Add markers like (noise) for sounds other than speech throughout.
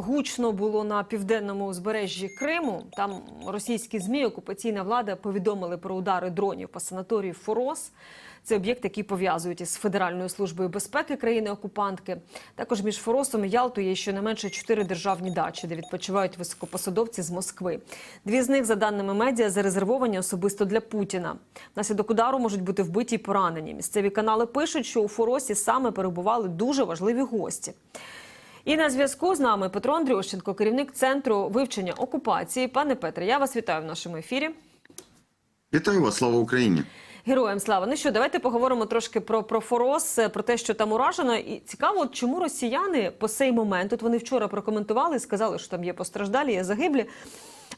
гучно було на південному узбережжі Криму. Там російські змі окупаційна влада повідомили про удари дронів по санаторії Форос. Це об'єкт, який пов'язують із Федеральною службою безпеки країни-окупантки. Також між Форосом і Ялтою є щонайменше чотири державні дачі, де відпочивають високопосадовці з Москви. Дві з них, за даними медіа, зарезервовані особисто для Путіна. Внаслідок удару можуть бути вбиті й поранені. Місцеві канали пишуть, що у Форосі саме перебували дуже важливі гості. І на зв'язку з нами Петро Андрющенко, керівник центру вивчення окупації. Пане Петре, я вас вітаю в нашому ефірі. Вітаю вас, слава Україні! Героям слава. Ну що, давайте поговоримо трошки про, про Форос, е, про те, що там уражено. І цікаво, чому росіяни по цей момент, от вони вчора прокоментували, сказали, що там є постраждалі, є загиблі.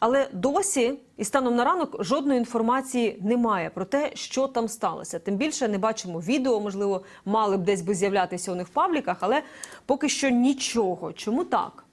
Але досі, і станом на ранок, жодної інформації немає про те, що там сталося. Тим більше не бачимо відео, можливо, мали б десь би з'являтися у них в пабліках, але поки що нічого. Чому так?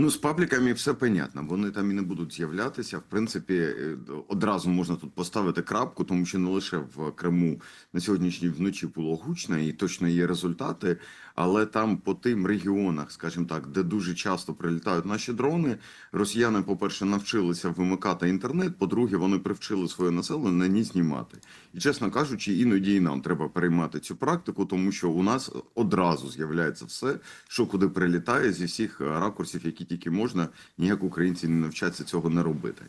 Ну, з пабліками все понятно. Вони там і не будуть з'являтися. В принципі, е, одразу можна тут поставити крапку, тому що не лише в Криму на сьогоднішній вночі було гучно і точно є результати. Але там по тим регіонах, скажімо так, де дуже часто прилітають наші дрони, росіяни, по-перше, навчилися вимикати інтернет. По-друге, вони привчили своє населення на знімати. І чесно кажучи, іноді і нам треба переймати цю практику, тому що у нас одразу з'являється все, що куди прилітає зі всіх ракурсів, які тільки можна. Ніяк українці не навчаться цього не робити.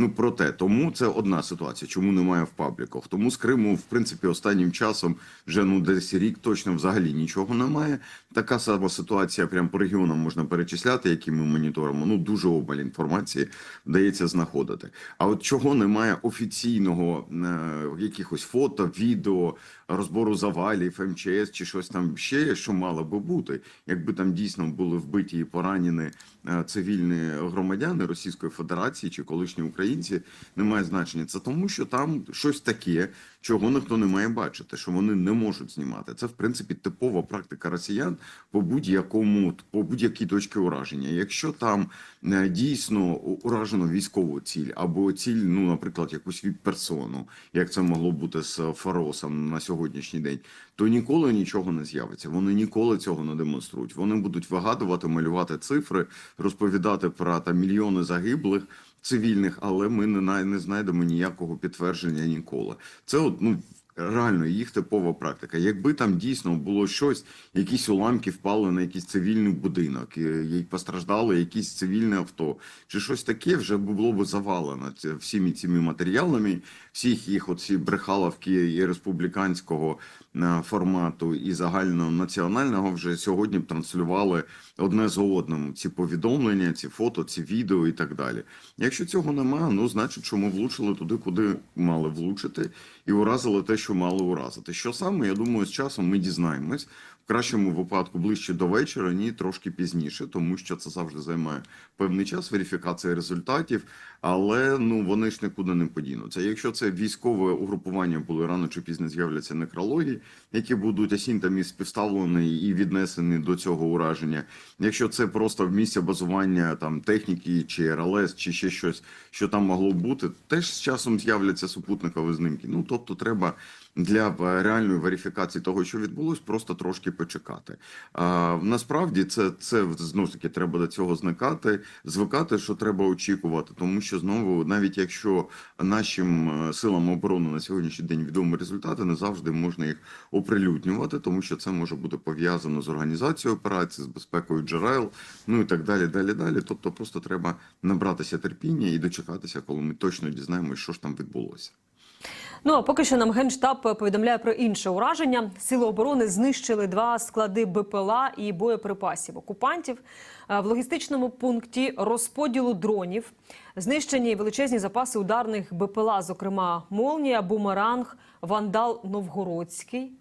Ну проте тому це одна ситуація, чому немає в пабліках. Тому з Криму, в принципі, останнім часом вже ну десь рік точно взагалі нічого немає. Така сама ситуація, прямо по регіонам можна перечисляти, які ми моніторимо. Ну дуже обмаль інформації вдається знаходити. А от чого немає офіційного е, якихось фото, відео, розбору завалів, МЧС чи щось там ще, що мало би бути, якби там дійсно були вбиті і поранені е, цивільні громадяни Російської Федерації чи колишні українці, немає значення. Це тому, що там щось таке, чого ніхто не має бачити, що вони не можуть знімати. Це в принципі типова практика росіян по будь-якому по будь-якій точці ураження. Якщо там е, дійсно уражено військову ціль або ціль, ну наприклад, якусь віп-персону, як це могло бути з Фаросом на сьогоднішній день, то ніколи нічого не з'явиться. Вони ніколи цього не демонструють. Вони будуть вигадувати, малювати цифри, розповідати про там мільйони загиблих. Цивільних, але ми не не знайдемо ніякого підтвердження ніколи. Це от ну реально їх типова практика. Якби там дійсно було щось, якісь уламки впали на якийсь цивільний будинок, і, і постраждали якісь цивільне авто, чи щось таке вже було б завалено всіми цими матеріалами, всіх їх оці брехаловки і республіканського е, формату і загальнонаціонального вже сьогодні б транслювали одне за одним ці повідомлення, ці фото, ці відео і так далі. Якщо цього немає, ну значить, що ми влучили туди, куди мали влучити, і уразили те, що мали уразити. Що саме, я думаю, з часом ми дізнаємось. Кращому випадку ближче до вечора, ні трошки пізніше, тому що це завжди займає певний час верифікації результатів, але ну вони ж нікуди не подінуться. Якщо це військове угрупування були рано чи пізно з'являться некрологи, які будуть асінтамі співставлені і віднесені до цього ураження. Якщо це просто в місці базування там техніки чи РЛС, чи ще щось, що там могло бути, теж з часом з'являться супутникові знімки. Ну тобто, треба для е, реальної верифікації того, що відбулось, просто трошки почекати. А насправді це, це знову таки треба до цього зникати, звикати, що треба очікувати, тому що знову, навіть якщо нашим е, силам оборони на сьогоднішній день відомі результати, не завжди можна їх оприлюднювати, тому що це може бути пов'язано з організацією операції, з безпекою джерел, ну і так далі, далі, далі. Тобто, просто треба набратися терпіння і дочекатися, коли ми точно дізнаємося, що ж там відбулося. Ну а поки що нам генштаб повідомляє про інше ураження. Сили оборони знищили два склади БПЛА і боєприпасів окупантів Е, в логістичному пункті розподілу дронів. Знищені величезні запаси ударних БПЛА, зокрема Молнія, Бумеранг, Вандал Новгородський.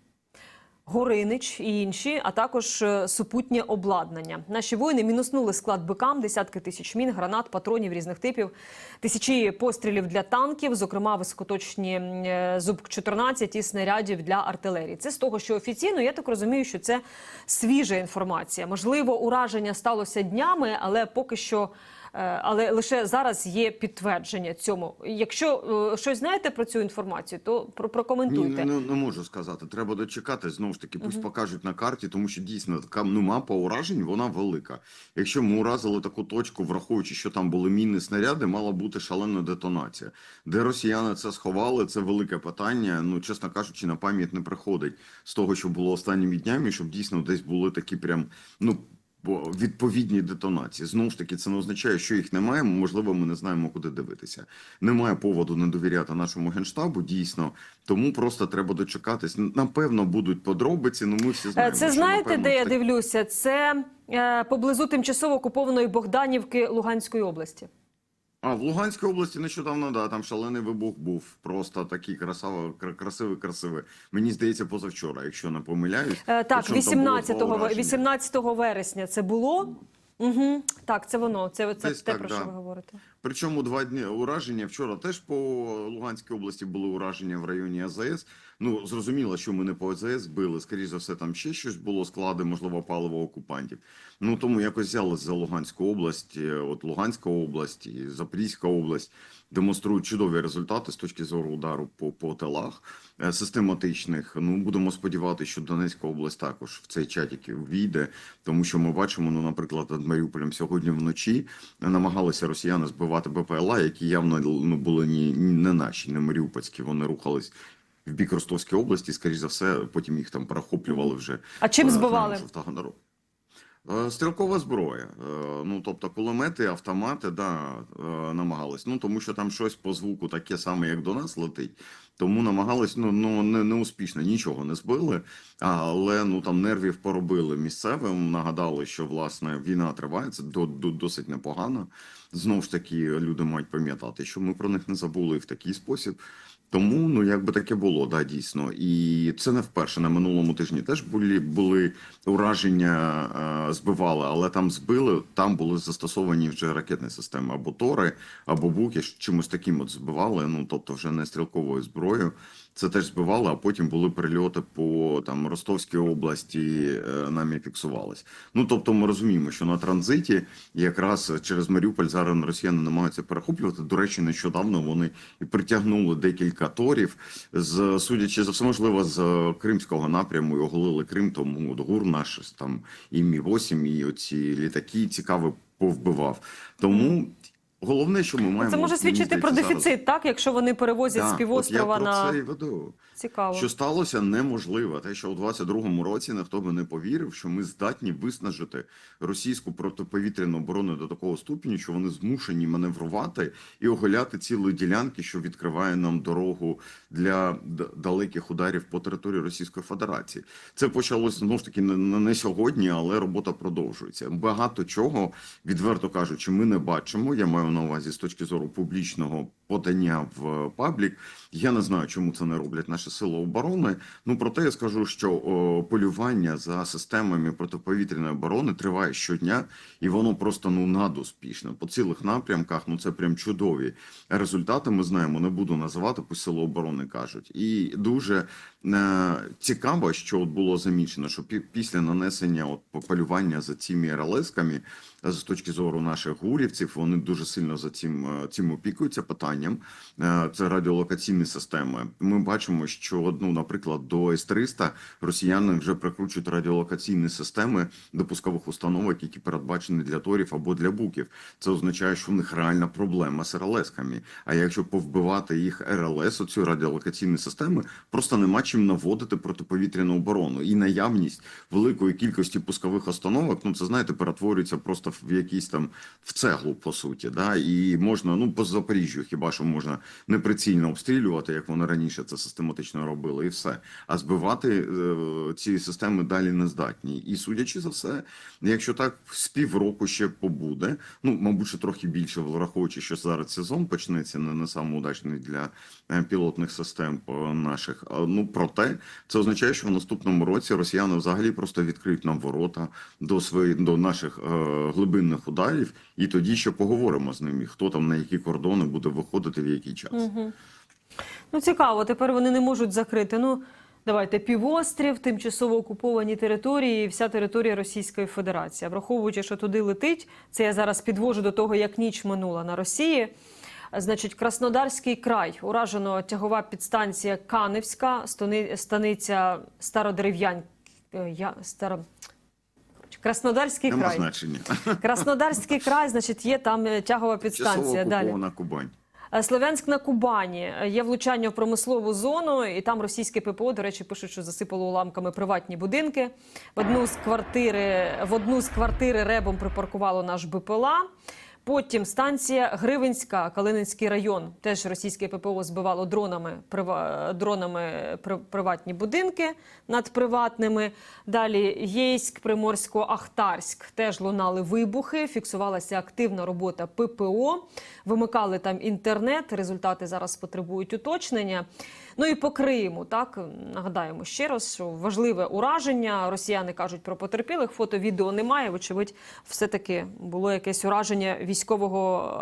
Горинич і інші, а також е, супутнє обладнання. Наші воїни мінуснули склад БКам, десятки тисяч мін, гранат, патронів різних типів, тисячі пострілів для танків, зокрема високоточні е, зуб-14 і снарядів для артилерії. Це з того, що офіційно я так розумію, що це свіжа інформація. Можливо, ураження сталося днями, але поки що Але лише зараз є підтвердження цьому. Якщо е, щось знаєте про цю інформацію, то про- Ні, не, не можу сказати. Треба дочекати. Знову ж таки, пусть покажуть на карті, тому що дійсно така ну, мапа уражень вона велика. Якщо ми уразили таку точку, враховуючи, що там були мінні снаряди, мала бути шалена детонація. Де росіяни це сховали, це велике питання. Ну, чесно кажучи, на пам'ять не приходить з того, що було останніми днями, щоб дійсно десь були такі прям ну. Відповідні детонації знову ж таки це не означає, що їх немає. Можливо, ми не знаємо, куди дивитися. Немає поводу не довіряти нашому генштабу. Дійсно, тому просто треба дочекатись. Напевно, будуть подробиці. Ну ми всі Е, знаємо. Це що, знаєте, напевно, де я дивлюся? Це е, поблизу тимчасово окупованої Богданівки Луганської області. А в Луганській області нещодавно да там шалений вибух був. Просто такий красавий, красивий, красивий. Мені здається, позавчора, якщо не помиляюсь. Е, Так, Причому там 18, два ве- ураження. 18 вересня це було. Угу. Так, це воно. Це, це Десь те, так, про да. що ви говорите. Причому два дні ураження. Вчора теж по Луганській області були ураження в районі АЗС. Ну зрозуміло, що ми не по АЗС били. Скоріше за все, там ще щось було склади, можливо, паливо окупантів. Ну тому якось взяли за Луганську область. е, От Луганська область Запорізька область демонструють чудові результати з точки зору удару по, по тилах е, систематичних. Ну будемо сподіватися, що Донецька область також в цей чатик війде, тому що ми бачимо, ну, наприклад, над Маріуполем сьогодні вночі намагалися росіяни збивати БПЛА, які явно ну, були ні, не наші, не маріупольські. Вони рухались в бік Ростовської області. Скоріш за все, потім їх там перехоплювали вже. А чим е, збивали? Стрілкова зброя, Е, ну тобто кулемети, автомати, да, е, намагались. Ну тому що там щось по звуку таке саме, як до нас летить. Тому намагались, ну, ну не, не успішно, нічого не збили, але ну там нервів поробили місцевим. Нагадали, що власне війна триває, це до, до, досить непогано. Знову ж таки, люди мають пам'ятати, що ми про них не забули в такий спосіб. Тому ну якби таке було, да, дійсно. І це не вперше. На минулому тижні теж були були ураження, е, збивали, але там збили, там були застосовані вже ракетні системи або Тори, або Буки, чимось таким от збивали. Ну тобто, вже не стрілковою зброєю. Це теж збивали, а потім були прильоти по там Ростовській області. е, Нами фіксувались. Ну тобто, ми розуміємо, що на транзиті якраз через Маріуполь зараз росіяни намагаються перехоплювати. До речі, нещодавно вони і притягнули декілька торів. З судячи за все, можливо, з кримського напряму і оголили Крим, тому от ГУР наш там і Мі 8 і оці літаки цікаво повбивав. Тому. Головне, що ми маємо Це може свідчити про дефіцит, зараз- так? Якщо вони перевозять Да, з от я на про це і веду. Цікаво. Що сталося неможливо. Те, що у 22-му році ніхто би не повірив, що ми здатні виснажити російську протиповітряну оборону до такого ступеню, що вони змушені маневрувати і оголяти цілі ділянки, що відкриває нам дорогу для далеких ударів по території Російської Федерації. Це почалося знову ж таки не, сьогодні, але робота продовжується. Багато чого, відверто кажучи, ми не бачимо. Я маю на увазі з точки зору публічного подання в паблік. Я не знаю, чому це не роблять наші сили оборони. Ну проте я скажу, що о, полювання за системами протиповітряної оборони триває щодня, і воно просто ну надуспішне по цілих напрямках. Ну це прям чудові результати. Ми знаємо, не буду називати, пусть сили оборони кажуть. І дуже е, цікаво, що от було замічено, що пі- після нанесення от полювання за цими РЛС-ками, з точки зору наших гурівців, вони дуже сильно за цим, е, цим опікуються питанням. Е, Це радіолокаційні системи. Ми бачимо, що ну, наприклад, до С-300 росіяни вже прикручують радіолокаційні системи до пускових установок, які передбачені для торів або для буків. Це означає, що в них реальна проблема з РЛС-ками. А якщо повбивати їх РЛС, оцю радіолокаційні системи, просто нема чим наводити протиповітряну оборону. І наявність великої кількості пускових установок, ну це знаєте, перетворюється просто в якісь там в цеглу, по суті. Да? І можна, ну по Запоріжжю, хіба що можна неприцільно обстрілювати, як вони раніше це систематично робили, і все. А збивати е, ці системи далі не здатні. І судячи за все, якщо так з півроку ще побуде, ну мабуть, трохи більше, враховуючи, що зараз сезон почнеться не, не саме удачний для е, пілотних систем е, наших. Ну проте це означає, що в наступному році росіяни взагалі просто відкриють нам ворота до свої до наших е, глибинних ударів, і тоді ще поговоримо з ними, хто там на які кордони буде виходити в який час. Угу. Ну цікаво, тепер вони не можуть закрити. Ну Давайте півострів, тимчасово окуповані території, і вся територія Російської Федерації. Враховуючи, що туди летить, це я зараз підвожу до того, як ніч минула на Росії. Значить, Краснодарський край уражено тягова підстанція Каневська, станиця Стародерев'ян. е, Я старо... Краснодарський Нема край. значення. Краснодарський край, значить, є там е, тягова підстанція. Далі. Кубань. Е, Слов'янськ на Кубані Е, є влучання в промислову зону, і там російське ППО, до речі, пишуть, що засипало уламками приватні будинки. В одну з квартири в одну з квартири ребом припаркувало наш БПЛА. Потім станція Гривенська, Калининський район. Теж російське ППО збивало дронами, прива- дронами при- приватні будинки над приватними. Далі Єйськ, Приморсько-Ахтарськ. Теж лунали вибухи, фіксувалася активна робота ППО. Вимикали там інтернет. Результати зараз потребують уточнення. Ну і по Криму, так нагадаємо ще раз, що важливе ураження. Росіяни кажуть про потерпілих. Фото, відео немає. Вочевидь, все таки було якесь ураження військового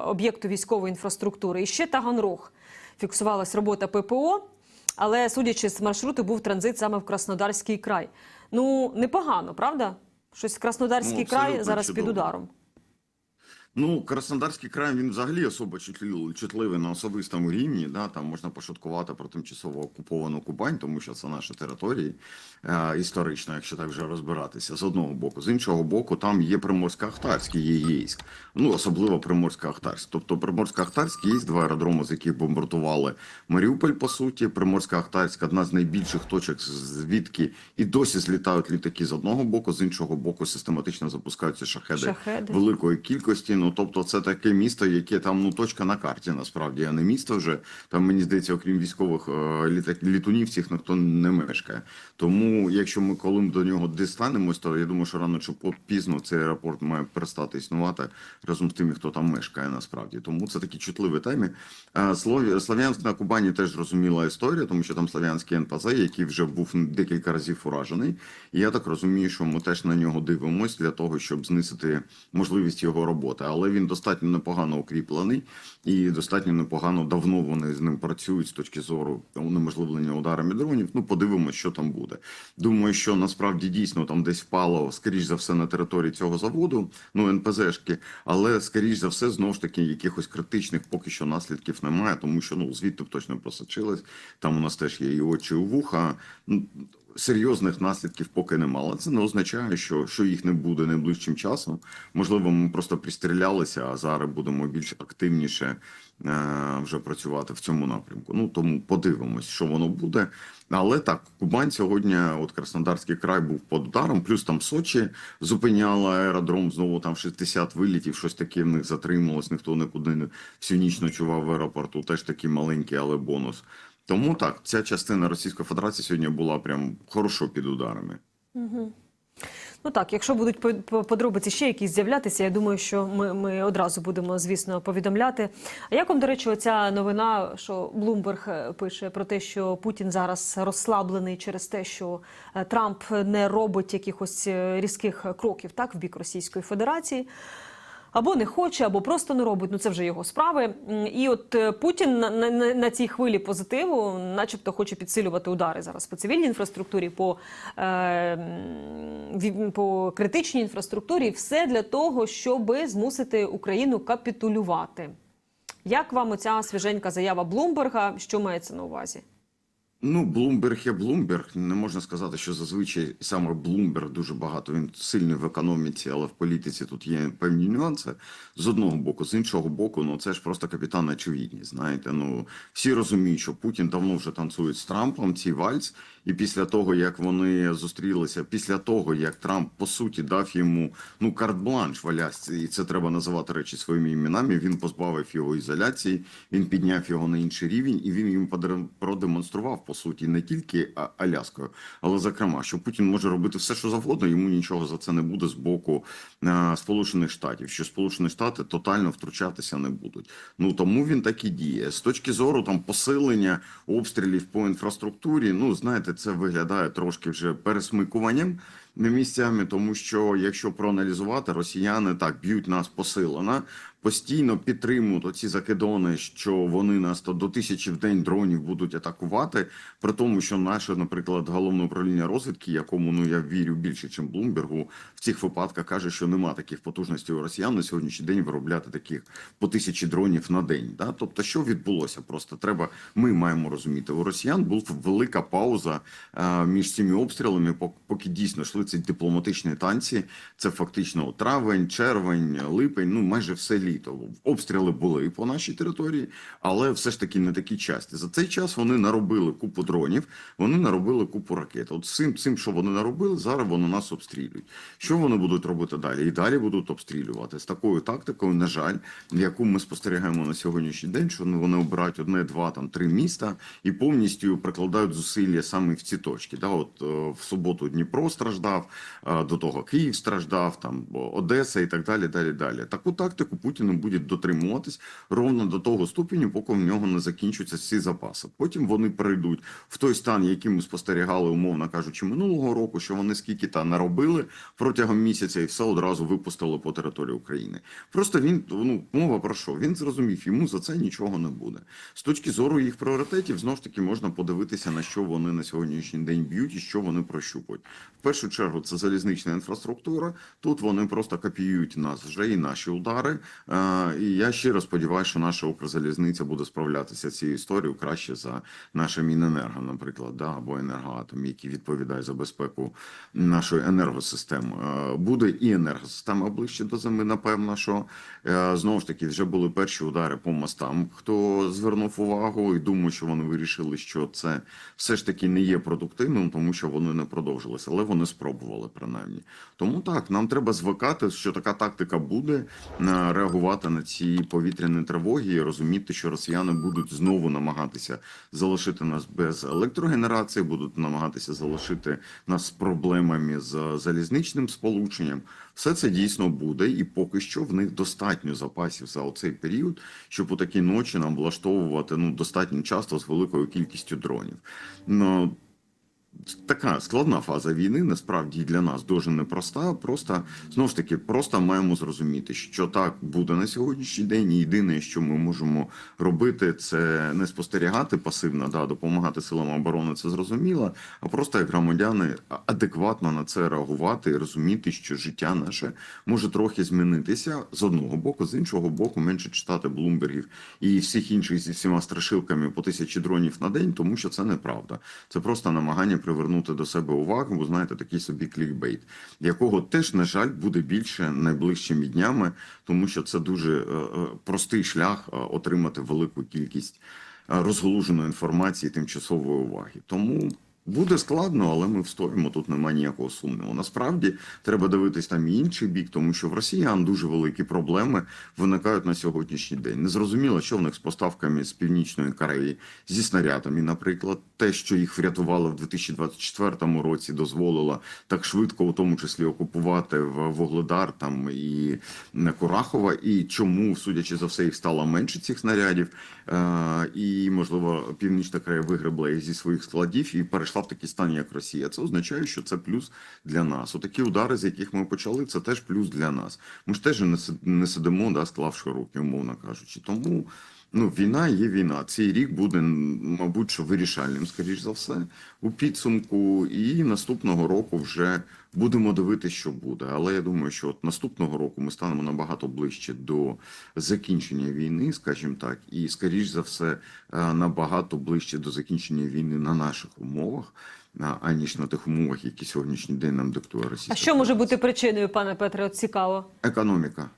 об'єкту військової інфраструктури. І ще Таганрог фіксувалась робота ППО. Але судячи з маршруту, був транзит саме в Краснодарський край. Ну непогано, правда? Щось Краснодарський Ну, край зараз під ударом. Ну, Краснодарський край він взагалі особо чутливий, чутливий на особистому рівні. Да? Там можна пошуткувати про тимчасово окуповану Кубань, тому що це наші території е, історично, якщо так вже розбиратися, з одного боку. З іншого боку, там є Приморська-Ахтарськ, і є Єйськ. Ну, особливо Приморська-Ахтарськ. Тобто Приморська-Ахтарськ є два аеродроми, з яких бомбардували Маріуполь, по суті. Приморська-Ахтарськ одна з найбільших точок, звідки і досі злітають літаки з одного боку, з іншого боку систематично запускаються шахеди Шахеди. великої кількості. Ну тобто, це таке місто, яке там ну точка на карті, насправді, а не місто вже. Там мені здається, окрім військових е, літа- літунів, цих ніхто не мешкає. Тому, якщо ми коли до нього дістанемось, то я думаю, що рано чи пізно цей аеропорт має перестати існувати разом з тими, хто там мешкає насправді. Тому це такі чутливі теми. Е, Слов'я- Слов'янськ на Кубані теж зрозуміла історія, тому що там Слов'янський НПЗ, який вже був декілька разів уражений. І я так розумію, що ми теж на нього дивимося для того, щоб знизити можливість його роботи. Але він достатньо непогано укріплений і достатньо непогано давно вони з ним працюють з точки зору унеможливлення ударами дронів. Ну, подивимось, що там буде. Думаю, що насправді дійсно там десь впало, скоріш за все, на території цього заводу, ну НПЗшки, але скоріш за все, знову ж таки, якихось критичних поки що наслідків немає, тому що ну звідти б точно просочилось. Там у нас теж є і очі, і вуха. Серйозних наслідків поки немає. Але Це не означає, що, що їх не буде найближчим часом. Можливо, ми просто пристрілялися, а зараз будемо більш активніше е, вже працювати в цьому напрямку. Ну тому подивимось, що воно буде. Але так, Кубань сьогодні, от Краснодарський край був під ударом, плюс там Сочі зупиняла аеродром. Знову там 60 вилітів, щось таке в них затрималось. Ніхто нікуди не всю ніч ночував в аеропорту. Теж такий маленький, але бонус. Тому так, ця частина Російської Федерації сьогодні була прям хорошо під ударами. Ну так, якщо будуть по- по- подробиці ще якісь з'являтися, я думаю, що ми, ми одразу будемо, звісно, повідомляти. А як вам, до речі, оця новина, що Блумберг пише про те, що Путін зараз розслаблений через те, що е, Трамп не робить якихось е, різких кроків так в бік Російської Федерації? Або не хоче, або просто не робить. Ну це вже його справи. І от е, Путін на, на, на- цій хвилі позитиву, начебто, хоче підсилювати удари зараз по цивільній інфраструктурі, по, е, по критичній інфраструктурі, все для того, щоб змусити Україну капітулювати. Як вам оця свіженька заява Блумберга? Що мається на увазі? Ну, Блумберг є Блумберг. Не можна сказати, що зазвичай саме Блумберг дуже багато. Він сильний в економіці, але в політиці тут є певні нюанси. З одного боку, з іншого боку, ну це ж просто капітан очевидність. Знаєте, ну всі розуміють, що Путін давно вже танцює з Трампом цей вальс. І після того, як вони зустрілися, після того як Трамп по суті дав йому ну карт-бланш валясці, і це треба називати речі своїми іменами. Він позбавив його ізоляції, він підняв його на інший рівень, і він подер- продемонстрував по суті не тільки Аляскою, але зокрема, що Путін може робити все, що завгодно. Йому нічого за це не буде з боку е, Сполучених Штатів. Що Сполучені Штати тотально втручатися не будуть. Ну тому він так і діє. З точки зору там посилення обстрілів по інфраструктурі. Ну знаєте, це виглядає трошки вже пересмикуванням. місцями, тому що якщо проаналізувати, росіяни так б'ють нас посилено, постійно підтримують оці закидони, що вони нас то до тисячі в день дронів будуть атакувати. При тому, що наше, наприклад, головне управління розвідки, якому ну я вірю більше, ніж Блумбергу, в цих випадках каже, що нема таких потужностей у росіян на сьогоднішній день виробляти таких по тисячі дронів на день. Да? Тобто, що відбулося? Просто треба. Ми маємо розуміти. У росіян була велика пауза е, між цими обстрілами, пок- поки дійсно йшли ці дипломатичні танці. Це фактично травень, червень, липень, ну майже все літо. Обстріли були по нашій території, але все ж таки не такі часті. За цей час вони наробили купу дронів, вони наробили купу ракет. От цим, цим, що вони наробили, зараз вони нас обстрілюють. Що вони будуть робити далі? І далі будуть обстрілювати з такою тактикою, на жаль, яку ми спостерігаємо на сьогоднішній день, що вони обирають одне, два, там три міста і повністю прикладають зусилля саме в ці точки. Да, от е, в суботу Дніпро страждав, е, до того Київ страждав, там Одеса і так далі. Далі, далі. Таку тактику Путін буде дотримуватись ровно до того ступеню, поки в нього не закінчуються всі запаси. Потім вони перейдуть в той стан, який ми спостерігали, умовно кажучи, минулого року, що вони скільки та наробили протягом місяця, і все одразу випустили по території України. Просто він ну мова про що? Він зрозумів, йому за це нічого не буде. З точки зору їх пріоритетів, знову ж таки можна подивитися на що вони на сьогоднішній день б'ють і що вони прощупують. В першу чергу це залізнична інфраструктура. Тут вони просто копіюють нас вже і наші удари. І я щиро сподіваюся, що наша Укрзалізниця буде справлятися цією історією краще за наше Міненерго, наприклад, да, або енергоатом, який відповідає за безпеку нашої енергосистеми. Буде і енергосистема ближче до зими. Напевно, що е, знову ж таки вже були перші удари по мостам. Хто звернув увагу і думаю, що вони вирішили, що це все ж таки не є продуктивним, тому що вони не продовжилися, але вони спробували принаймні. Тому так нам треба звикати, що така тактика буде е, реагувати на ці повітряні тривоги і розуміти, що росіяни будуть знову намагатися залишити нас без електрогенерації, будуть намагатися залишити нас з проблемами з залізничним сполученням. Все це дійсно буде, і поки що в них достатньо запасів за оцей період, щоб у такі ночі нам влаштовувати ну достатньо часто з великою кількістю дронів. Ну така складна фаза війни, насправді для нас дуже непроста. Просто знову ж таки, просто маємо зрозуміти, що так буде на сьогоднішній день. І єдине, що ми можемо робити, це не спостерігати пасивно, да, допомагати силам оборони, це зрозуміло, а просто як громадяни адекватно на це реагувати і розуміти, що життя наше може трохи змінитися з одного боку, з іншого боку, менше читати блумбергів і всіх інших зі всіма страшилками по тисячі дронів на день, тому що це неправда. Це просто намагання привернути до себе увагу, бо знаєте, такий собі клікбейт, якого теж, на жаль, буде більше найближчими днями, тому що це дуже е, е, простий шлях е, отримати велику кількість розголуженої інформації, тимчасової уваги. Тому. Буде складно, але ми встоїмо. Тут немає ніякого сумніву. Насправді треба дивитись там і інший бік, тому що в росіян дуже великі проблеми виникають на сьогоднішній день. Незрозуміло, що в них з поставками з північної Кореї зі снарядами. Наприклад, те, що їх врятувало в 2024 році, дозволило так швидко, у тому числі окупувати в Вогледар там і Курахова, і чому, судячи за все, їх стало менше цих снарядів, е, і можливо Північна Корея вигребла їх зі своїх складів і перейшла в такий стан, як Росія. Це означає, що це плюс для нас. Отакі удари, з яких ми почали, це теж плюс для нас. Ми ж теж не сидимо, да, склавши руки, умовно кажучи. Тому. Ну, війна є війна. Цей рік буде, мабуть, що вирішальним, скоріш за все, у підсумку. І наступного року вже будемо дивитися, що буде. Але я думаю, що от наступного року ми станемо набагато ближче до закінчення війни, скажімо так, і скоріш за все е, набагато ближче до закінчення війни на наших умовах, а- аніж на тих умовах, які сьогоднішній день нам диктує Росія. А що може бути причиною, пане Петре? От цікаво. економіка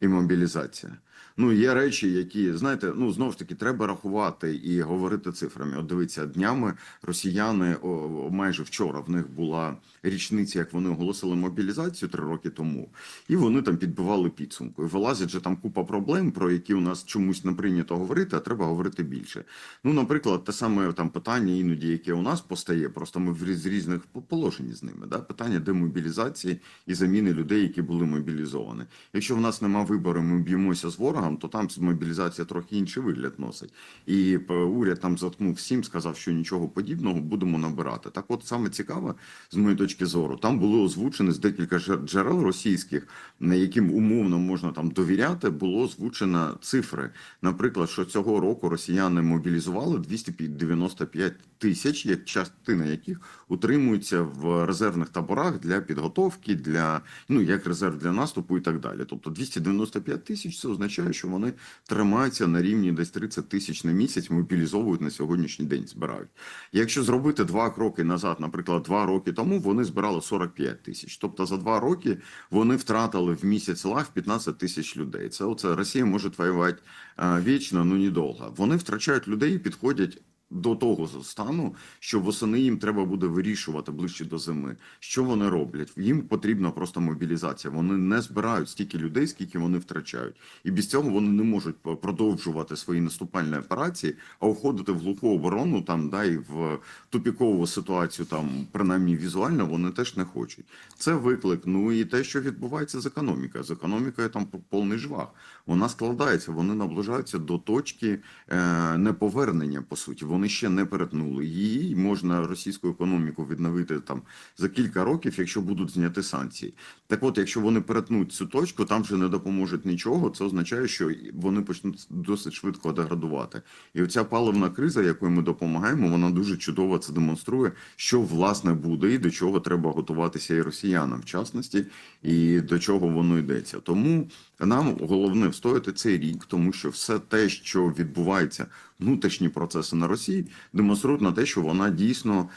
і мобілізація. Ну, є речі, які знаєте, ну знову ж таки треба рахувати і говорити цифрами. От дивіться, днями росіяни о, майже вчора в них була річниця, як вони оголосили мобілізацію три роки тому, і вони там підбивали підсумку. І вилазять же там купа проблем, про які у нас чомусь не прийнято говорити, а треба говорити більше. Ну, наприклад, те саме там питання, іноді яке у нас постає, просто ми в з різних положень з ними. Да? Питання демобілізації і заміни людей, які були мобілізовані. Якщо в нас немає вибори ми б'ємося з ворогом, то там мобілізація трохи інший вигляд носить. І уряд там заткнув всім, сказав, що нічого подібного будемо набирати. Так, от саме цікаве, з моєї точки зору, там було озвучено з декілька жер- джерел російських, на яким умовно можна там довіряти, було озвучено цифри. Наприклад, що цього року росіяни мобілізували 295 тисяч, як частина яких утримуються в резервних таборах для підготовки, для ну як резерв для наступу і так далі. Тобто 295 тисяч це означає, що вони тримаються на рівні десь 30 тисяч на місяць, мобілізовують на сьогоднішній день. Збирають. Якщо зробити два кроки назад, наприклад, два роки тому вони збирали 45 тисяч. Тобто за два роки вони втратили в місяць лав 15 тисяч людей. Це оце Росія може воювати вічно, ну недовго. Вони втрачають людей і підходять. До того стану, що восени їм треба буде вирішувати ближче до зими. Що вони роблять? Їм потрібна просто мобілізація. Вони не збирають стільки людей, скільки вони втрачають, і без цього вони не можуть продовжувати свої наступальні операції, а уходити в глуху оборону там да і в тупікову ситуацію, там принаймні візуально, вони теж не хочуть. Це виклик. Ну і те, що відбувається з економікою. З економікою там повний жвах. Вона складається, вони наближаються до точки е, неповернення. По суті, вони ще не перетнули її. Можна російську економіку відновити там за кілька років, якщо будуть зняти санкції. Так от, якщо вони перетнуть цю точку, там вже не допоможуть нічого. Це означає, що вони почнуть досить швидко деградувати. І оця паливна криза, якою ми допомагаємо, вона дуже чудово це демонструє, що власне буде і до чого треба готуватися і росіянам, в частності, і до чого воно йдеться. Тому нам головне встояти цей рік, тому що все те, що відбувається, внутрішні процеси на Росії, демонструють на те, що вона дійсно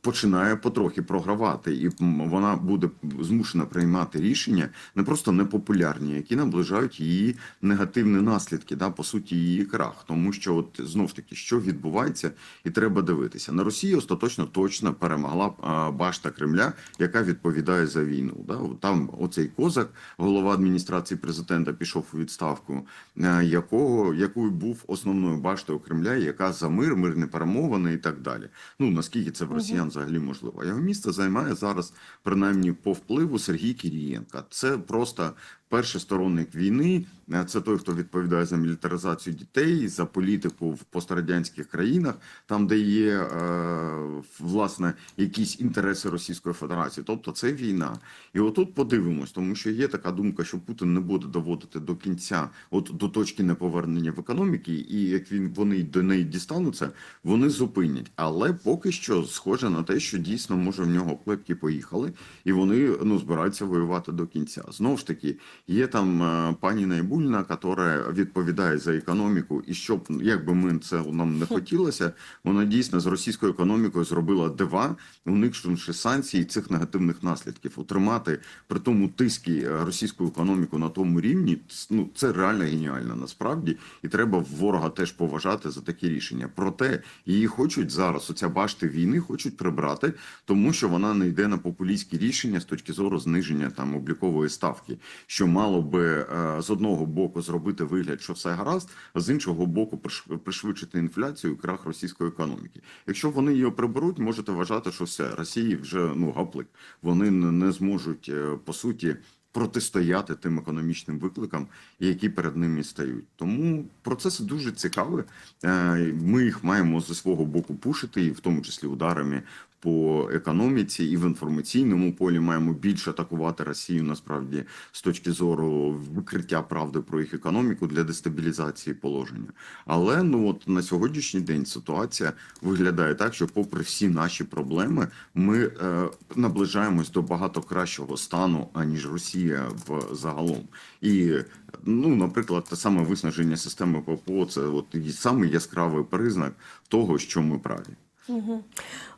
починає потрохи програвати, і вона буде змушена приймати рішення не просто непопулярні, які наближають її негативні наслідки, да, по суті, її крах. Тому що, от знов таки, що відбувається, і треба дивитися на Росію. Остаточно точно перемогла башта Кремля, яка відповідає за війну. Да? Там оцей козак, голова адміністрації президента, пішов у відставку, е, якого якою був основною баштою Кремля, яка за мир, мирні перемовини і так далі. Ну наскільки це в росіян взагалі можливо? Його місце займає зараз, принаймні по впливу Сергій Кірієнка. Це просто перший сторонник війни. Е, Це той, хто відповідає за мілітаризацію дітей, за політику в пострадянських країнах, там де є е, власне якісь інтереси Російської Федерації. Тобто це війна. І отут подивимось, тому що є така думка, що Путін не буде доводити до кінця, от до точки неповернення в економіки, і як він вони до неї дістануться, вони зупинять. Але поки що схоже на те, що дійсно може в нього клепки поїхали, і вони ну збираються воювати до кінця. Знову ж таки, є там е, пані Найбульна, яка відповідає за економіку, і щоб як би ми це нам не хотілося, вона дійсно з російською економікою зробила дива, уникнувши санкцій і цих негативних наслідків. Утримати при тому тиски е, російську економіку на тому рівні, ну це реально геніально насправді, і треба ворога теж поважати за такі рішення. Проте її хочуть зараз, оця башти війни, хочуть прибрати, тому що вона не йде на популістські рішення з точки зору зниження там облікової ставки, що мало би е, з одного боку зробити вигляд, що все гаразд, а з іншого боку приш- пришвидшити інфляцію і крах російської економіки. Якщо вони її приберуть, можете вважати, що все Росії вже ну гаплик. Вони не, не зможуть е, по суті. Протистояти тим економічним викликам, які перед ними стають. Тому процеси дуже цікаві. Е, Ми їх маємо зі свого боку пушити, і в тому числі ударами по економіці і в інформаційному полі маємо більше атакувати Росію насправді з точки зору викриття правди про їх економіку для дестабілізації положення. Але ну от на сьогоднішній день ситуація виглядає так, що, попри всі наші проблеми, ми е, наближаємось до багато кращого стану аніж Росія в загалом. І ну, наприклад, те саме виснаження системи ППО, це от і самий яскравий признак того, що ми праві.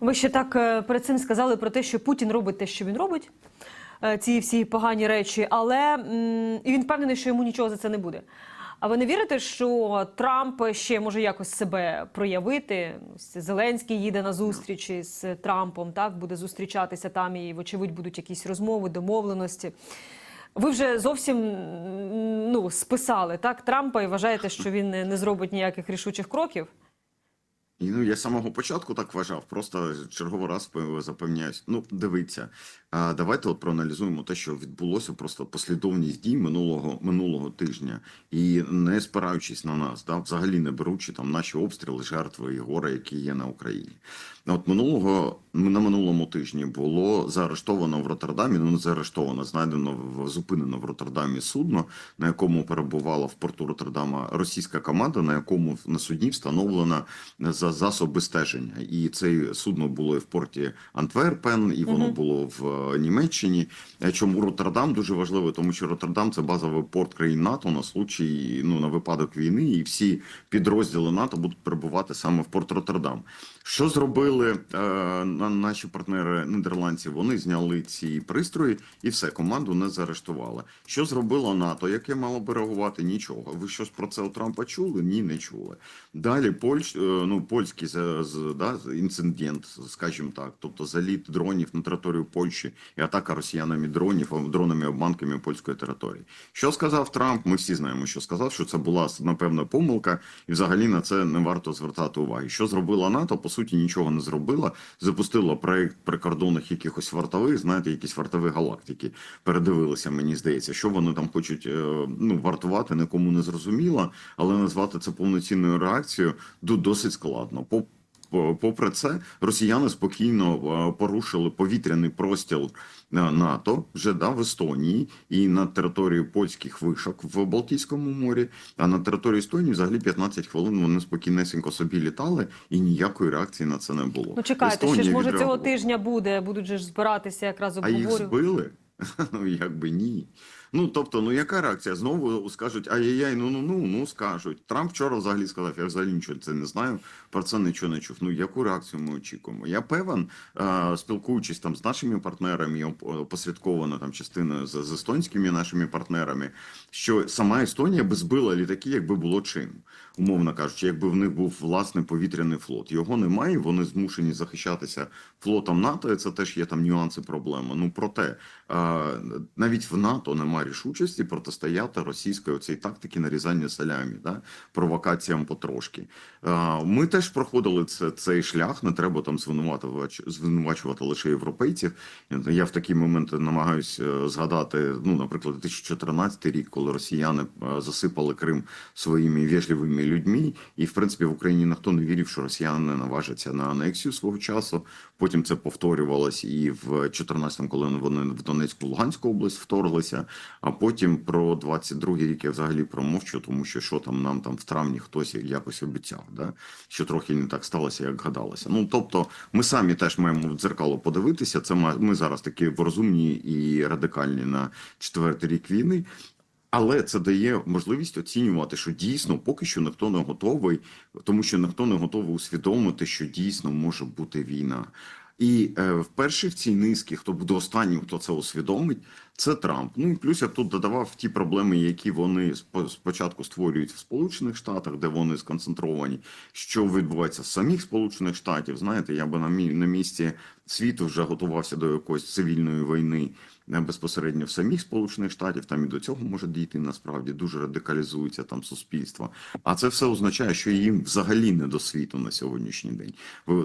Ви ще так е, перед цим сказали про те, що Путін робить те, що він робить, е, ці всі погані речі, але і він впевнений, що йому нічого за це не буде. А ви не вірите, що Трамп ще може якось себе проявити? Зеленський їде на зустрічі з Трампом, так буде зустрічатися там, і вочевидь будуть якісь розмови, домовленості. Ви вже зовсім ну, списали так Трампа і вважаєте, що він не не зробить ніяких рішучих кроків? Ну, я з самого початку так вважав, просто черговий раз пе- запевняюсь. Ну, дивіться, давайте от проаналізуємо те, що відбулося, просто послідовність дій минулого, минулого тижня. І не спираючись на нас, да, взагалі не беручи там наші обстріли, жертви і горе, які є на Україні. От минулого на минулому тижні було заарештовано в Роттердамі. Ну не заарештовано, знайдено в зупинено в Роттердамі судно, на якому перебувала в порту Роттердама російська команда, на якому на судні встановлена за засоби стеження. І це судно було і в порті Антверпен, і воно було в е, Німеччині. Е, Чому Роттердам дуже важливо, тому що Роттердам це базовий порт країн НАТО на случай, ну на випадок війни, і всі підрозділи НАТО будуть перебувати саме в порт Роттердам. Що зробили е, наші партнери нідерландці? Вони зняли ці пристрої і все, команду не заарештували. Що зробило НАТО? Яке мало би реагувати? Нічого. Ви щось про це у Трампа чули? Ні, не чули. Далі Польщ, е, ну польський да, інцидент, скажімо так, тобто заліт дронів на територію Польщі і атака росіянами дронів, дронами обманками польської території. Що сказав Трамп? Ми всі знаємо, що сказав, що це була напевно помилка, і взагалі на це не варто звертати уваги. Що зробила НАТО? По суті, нічого не зробила. Запустила проект прикордонних якихось вартових, знаєте, якісь вартові галактики. Передивилися, мені здається, що вони там хочуть е, ну вартувати, нікому не зрозуміло, але назвати це повноцінною реакцією ду- досить складно. По- Попри це, росіяни спокійно е, порушили повітряний простір е, НАТО вже да, в Естонії і на території польських вишок в Балтійському морі. А на території Естонії взагалі 15 хвилин вони спокійнесенько собі літали, і ніякої реакції на це не було. Ну чекайте, ще ж Естонія може цього тижня буде, будуть же ж збиратися якраз А їх збили? (laughs) Ну якби ні. Ну тобто, ну яка реакція? Знову скажуть ай-яй-яй, ну ну ну ну скажуть. Трамп вчора взагалі сказав, я взагалі нічого це не знаю, про це нічого не чув. Ну яку реакцію ми очікуємо? Я певен, спілкуючись там з нашими партнерами, і там частиною з, з естонськими нашими партнерами, що сама Естонія би збила літаки, якби було чим, умовно кажучи, якби в них був власний повітряний флот. Його немає, вони змушені захищатися флотом НАТО. І це теж є там нюанси проблеми. Ну проте навіть в НАТО немає рішучості протистояти російської оцій тактики нарізання салямі, да? провокаціям потрошки. Е, Ми теж проходили це, цей шлях. Не треба там звинувачувати, звинувачувати лише європейців. Я в такі моменти намагаюся згадати, ну, наприклад, 2014 рік, коли росіяни е, засипали Крим своїми вежливими людьми, і в принципі в Україні ніхто не вірив, що росіяни наважаться на анексію свого часу. Потім це повторювалось і в 14-му, коли вони в Донецьку Луганську область вторглися. А потім про 22-й рік я взагалі промовчу, тому що що там нам там в травні хтось якось обіцяв, да? що трохи не так сталося, як гадалося. Ну тобто, ми самі теж маємо в дзеркало подивитися. Це ми зараз такі розумні і радикальні на четвертий рік війни. Але це дає можливість оцінювати, що дійсно поки що ніхто не готовий, тому що ніхто не готовий усвідомити, що дійсно може бути війна. І е, вперше в цій низці, хто буде останнім, хто це усвідомить, це Трамп. Ну і плюс я тут додавав ті проблеми, які вони спо- спочатку створюють в Сполучених Штатах, де вони сконцентровані, що відбувається в самих Сполучених Штатів. Знаєте, я би на на місці світу вже готувався до якоїсь цивільної війни е, безпосередньо в самих Сполучених Штатів. Там і до цього може дійти насправді дуже радикалізується там суспільство. А це все означає, що їм взагалі не до світу на сьогоднішній день.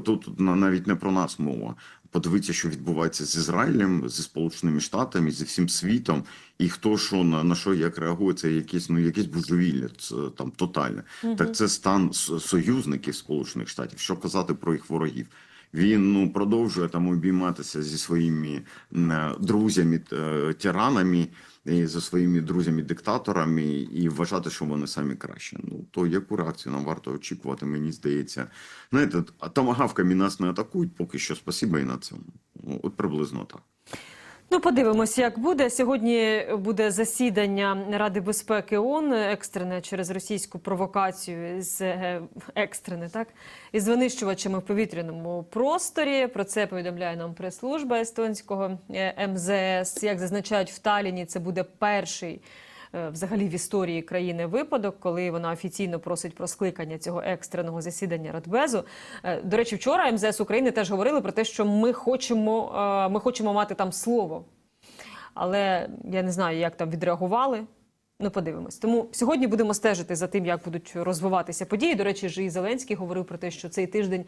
Тут на- навіть не про нас мова. Подивіться, що відбувається з Ізраїлем, зі Сполученими Штатами, зі всім світом, і хто що на, на що як реагує, це якісь ну якесь божевілля, це там тотальне. Так це стан союзників Сполучених Штатів. Що казати про їх ворогів? Він ну продовжує там обійматися зі своїми е, друзями е, тиранами зі своїми друзями-диктаторами і вважати, що вони самі краще. Ну то яку реакцію нам варто очікувати? Мені здається, знаєте, а томагавками нас не атакують поки що. Спасіба і на цьому. Ну, От приблизно так. Ну, подивимося, як буде. Сьогодні буде засідання Ради безпеки ООН, екстрене через російську провокацію з е, екстрене, так із винищувачами в повітряному просторі. Про це повідомляє нам прес-служба естонського е, МЗС. Як зазначають в Таліні, це буде перший. Е, Взагалі в історії країни випадок, коли вона офіційно просить про скликання цього екстреного засідання Радбезу. Е, До речі, вчора МЗС України теж говорили про те, що ми хочемо, е, ми хочемо мати там слово. Але я не знаю, як там відреагували. Ну, подивимось. Тому сьогодні будемо стежити за тим, як будуть розвиватися події. До речі, ж і Зеленський говорив про те, що цей тиждень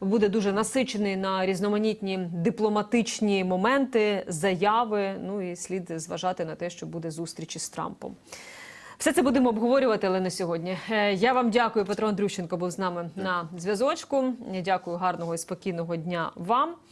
буде дуже насичений на різноманітні дипломатичні моменти, заяви. Ну і слід зважати на те, що буде зустріч із Трампом. Все це будемо обговорювати, але не сьогодні. Е, Я вам дякую. Петро Андрющенко був з нами на зв'язочку. Дякую, гарного і спокійного дня вам.